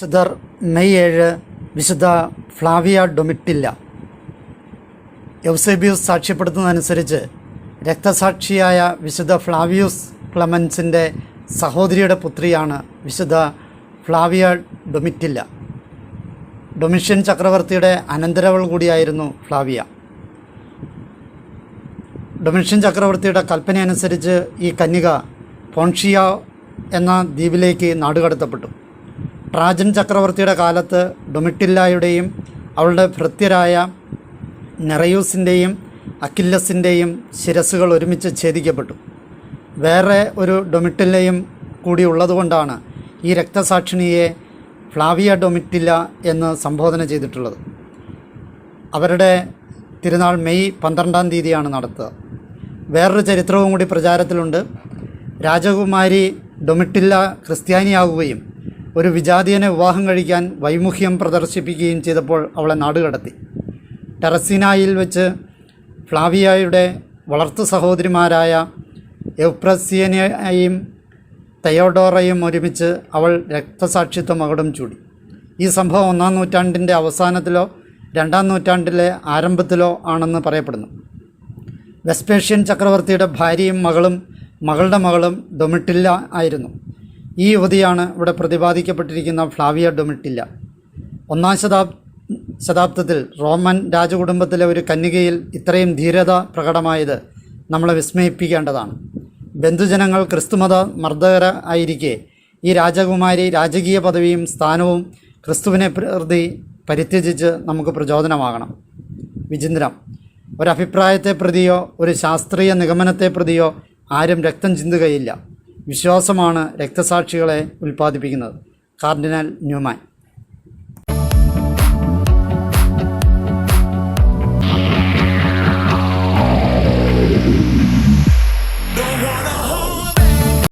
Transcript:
വിശുദ്ധർ മെയ് ഏഴ് വിശുദ്ധ ഫ്ലാവിയ ഡൊമിറ്റില്ല യൗസേബിയൂസ് സാക്ഷ്യപ്പെടുത്തുന്നതനുസരിച്ച് രക്തസാക്ഷിയായ വിശുദ്ധ ഫ്ലാവിയൂസ് ക്ലമൻസിന്റെ സഹോദരിയുടെ പുത്രിയാണ് വിശുദ്ധ ഫ്ലാവിയ ഡൊമിറ്റില്ല ഡൊമിഷ്യൻ ചക്രവർത്തിയുടെ അനന്തരവൾ കൂടിയായിരുന്നു ഫ്ലാവിയ. ഡൊമിഷ്യൻ ചക്രവർത്തിയുടെ കൽപ്പനയനുസരിച്ച് ഈ കന്യക പോൺഷിയ എന്ന ദ്വീപിലേക്ക് നാടുകടത്തപ്പെട്ടു. ട്രാജൻ ചക്രവർത്തിയുടെ കാലത്ത് ഡൊമിറ്റില്ലായുടെയും അവളുടെ ഭൃത്യരായ നെറയൂസിന്റെയും അക്കില്ലസിന്റെയും ശിരസുകൾ ഒരുമിച്ച് ഛേദിക്കപ്പെട്ടു. വേറെ ഒരു ഡൊമിറ്റില്ലയും കൂടി ഉള്ളതുകൊണ്ടാണ് ഈ രക്തസാക്ഷിണിയെ ഫ്ലാവിയ ഡൊമിറ്റില്ല എന്ന് സംബോധന ചെയ്തിട്ടുള്ളത്. അവരുടെ തിരുനാൾ മെയ് പന്ത്രണ്ടാം തീയതിയാണ് നടത്തുക. വേറൊരു ചരിത്രവും കൂടി പ്രചാരത്തിലുണ്ട്. രാജകുമാരി ഡൊമിറ്റില്ല ക്രിസ്ത്യാനിയാകുകയും ഒരു വിജാതീയനെ വിവാഹം കഴിക്കാൻ വൈമുഖ്യം പ്രദർശിപ്പിക്കുകയും ചെയ്തപ്പോൾ അവളെ നാടുകടത്തി ടെറസിനായിൽ വെച്ച് ഫ്ലാവിയായുടെ വളർത്തു സഹോദരിമാരായ എവ്പ്രസിയനെയും തയോഡോറയും ഒരുമിച്ച് അവൾ രക്തസാക്ഷിത്വം അകടം ചൂടി. ഈ സംഭവം ഒന്നാം നൂറ്റാണ്ടിന്റെ അവസാനത്തിലോ രണ്ടാം നൂറ്റാണ്ടിലെ ആരംഭത്തിലോ ആണെന്ന് പറയപ്പെടുന്നു. വെസ്പേഷ്യൻ ചക്രവർത്തിയുടെ ഭാര്യയും മകളും മകളുടെ മകളും ഡൊമിട്ടില്ല ആയിരുന്നു. ഈ യുവതിയാണ് ഇവിടെ പ്രതിപാദിക്കപ്പെട്ടിരിക്കുന്ന ഫ്ലാവിയ ഡൊമിറ്റില്ല ഒന്നാം ശതാബ് ശതാബ്ദത്തിൽ റോമൻ രാജകുടുംബത്തിലെ ഒരു കന്യകയിൽ ഇത്രയും ധീരത പ്രകടമായത് നമ്മളെ വിസ്മയിപ്പിക്കേണ്ടതാണ്. ബന്ധുജനങ്ങൾ ക്രിസ്തുമത മർദ്ദകര ആയിരിക്കെ ഈ രാജകുമാരി രാജകീയ പദവിയും സ്ഥാനവും ക്രിസ്തുവിനെ പ്രതി പരിത്യജിച്ച് നമുക്ക് പ്രചോദനമാകണം. വിചിന്തനം. ഒരഭിപ്രായത്തെ പ്രതിയോ ഒരു ശാസ്ത്രീയ നിഗമനത്തെ പ്രതിയോ ആരും രക്തം ചിന്തുകയില്ല. വിശ്വാസമാണ് രക്തസാക്ഷികളെ ഉൽപ്പാദിപ്പിക്കുന്നത്. Cardinal Newman.